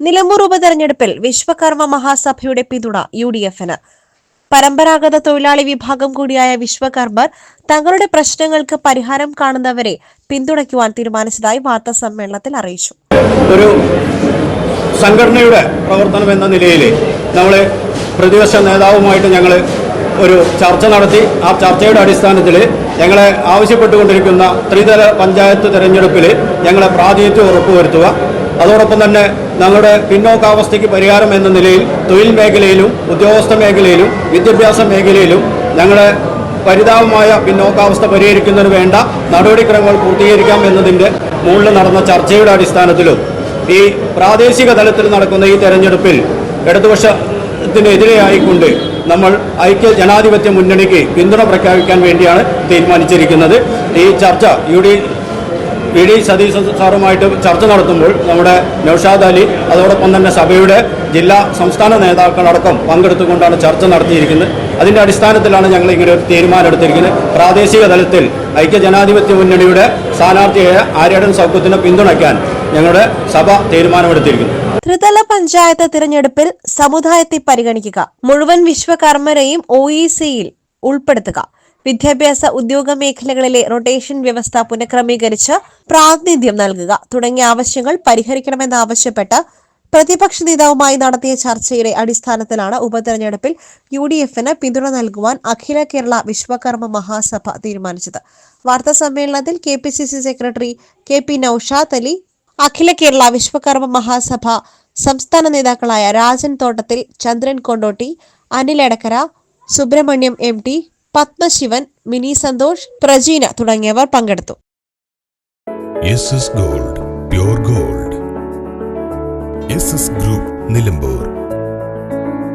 നിലമ്പൂർ ഉപതെരഞ്ഞെടുപ്പിൽ വിശ്വകർമ്മ മഹാസഭയുടെ പിന്തുണ U D എഫിന് പരമ്പരാഗത തൊഴിലാളി വിഭാഗം കൂടിയായ വിശ്വകർമ്മർ തങ്ങളുടെ പ്രശ്നങ്ങൾക്ക് പരിഹാരം കാണുന്നവരെ പിന്തുണയ്ക്കുവാൻ തീരുമാനിച്ചതായി വാർത്താ സമ്മേളനത്തിൽ അറിയിച്ചു. ഒരു സംഘടനയുടെ പ്രവർത്തനം എന്ന നിലയിൽ നമ്മൾ പ്രതിപക്ഷ നേതാവുമായിട്ട് ഞങ്ങൾ ഒരു ചർച്ച നടത്തി. ആ ചർച്ചയുടെ അടിസ്ഥാനത്തിൽ ഞങ്ങളെ ആവശ്യപ്പെട്ടുകൊണ്ടിരിക്കുന്ന ത്രിതല പഞ്ചായത്ത് തെരഞ്ഞെടുപ്പിൽ ഞങ്ങളെ പ്രാതിനിധ്യം ഉറപ്പുവരുത്തുക. അതോടൊപ്പം തന്നെ ഞങ്ങളുടെ പിന്നോക്കാവസ്ഥയ്ക്ക് പരിഹാരം എന്ന നിലയിൽ തൊഴിൽ മേഖലയിലും ഉദ്യോഗസ്ഥ മേഖലയിലും വിദ്യാഭ്യാസ മേഖലയിലും ഞങ്ങളെ പരിതാപമായ പിന്നോക്കാവസ്ഥ പരിഹരിക്കുന്നതിന് വേണ്ട. നടപടിക്രമങ്ങൾ പൂർത്തീകരിക്കാം എന്നതിന്റെ മുകളിൽ നടന്ന ചർച്ചയുടെ അടിസ്ഥാനത്തിലും ഈ പ്രാദേശിക തലത്തിൽ നടക്കുന്ന ഈ തെരഞ്ഞെടുപ്പിൽ ഇടതുപക്ഷത്തിനെതിരെയായിക്കൊണ്ട് നമ്മൾ ഐക്യ ജനാധിപത്യ മുന്നണിക്ക് പിന്തുണ പ്രഖ്യാപിക്കാൻ വേണ്ടിയാണ് തീരുമാനിച്ചിരിക്കുന്നത്. ഈ ചർച്ച യു പി ഡി സതീശൻ സാറുമായിട്ട് ചർച്ച നടത്തുമ്പോൾ നമ്മുടെ നൌഷാദ് അലി അതോടൊപ്പം തന്നെ സഭയുടെ ജില്ലാ സംസ്ഥാന നേതാക്കളടക്കം പങ്കെടുത്തുകൊണ്ടാണ് ചർച്ച നടത്തിയിരിക്കുന്നത്. അതിന്റെ അടിസ്ഥാനത്തിലാണ് ഞങ്ങൾ ഇങ്ങനെ ഒരു തീരുമാനം എടുത്തിരിക്കുന്നത്. പ്രാദേശിക തലത്തിൽ ഐക്യ ജനാധിപത്യ മുന്നണിയുടെ സ്ഥാനാർത്ഥിയായ ആര്യടൻ സൗഖ്യത്തിനെ പിന്തുണയ്ക്കാൻ ഞങ്ങളുടെ സഭ തീരുമാനമെടുത്തിരിക്കുന്നു. ത്രിതല പഞ്ചായത്ത് തിരഞ്ഞെടുപ്പിൽ സമുദായത്തെ പരിഗണിക്കുക മുഴുവൻ വിശ്വകർമ്മരെയും ഒ ഇ സിയിൽ ഉൾപ്പെടുത്തുക വിദ്യാഭ്യാസ ഉദ്യോഗ മേഖലകളിലെ റൊട്ടേഷൻ വ്യവസ്ഥ പുനഃക്രമീകരിച്ച് പ്രാതിനിധ്യം നൽകുക. തുടങ്ങിയ ആവശ്യങ്ങൾ പരിഹരിക്കണമെന്നാവശ്യപ്പെട്ട് പ്രതിപക്ഷ നേതാവുമായി നടത്തിയ ചർച്ചയുടെ അടിസ്ഥാനത്തിലാണ് ഉപതെരഞ്ഞെടുപ്പിൽ യു ഡി എഫിന് പിന്തുണ നൽകുവാൻ അഖില കേരള വിശ്വകർമ്മ മഹാസഭ തീരുമാനിച്ചത്. വാർത്താ സമ്മേളനത്തിൽ K P C C secretary K P Noushad Ali Akhila Kerala Vishwakarma Mahasabha സംസ്ഥാന നേതാക്കളായ രാജൻ തോട്ടത്തിൽ ചന്ദ്രൻ കൊണ്ടോട്ടി അനിൽ എടക്കര സുബ്രഹ്മണ്യം എം ടി പത്മശിവൻ മിനി സന്തോഷ് പ്രജീന തുടങ്ങിയവർ പങ്കെടുത്തു. Gold gold. ഗ്രൂപ്പ് നിലമ്പൂർ.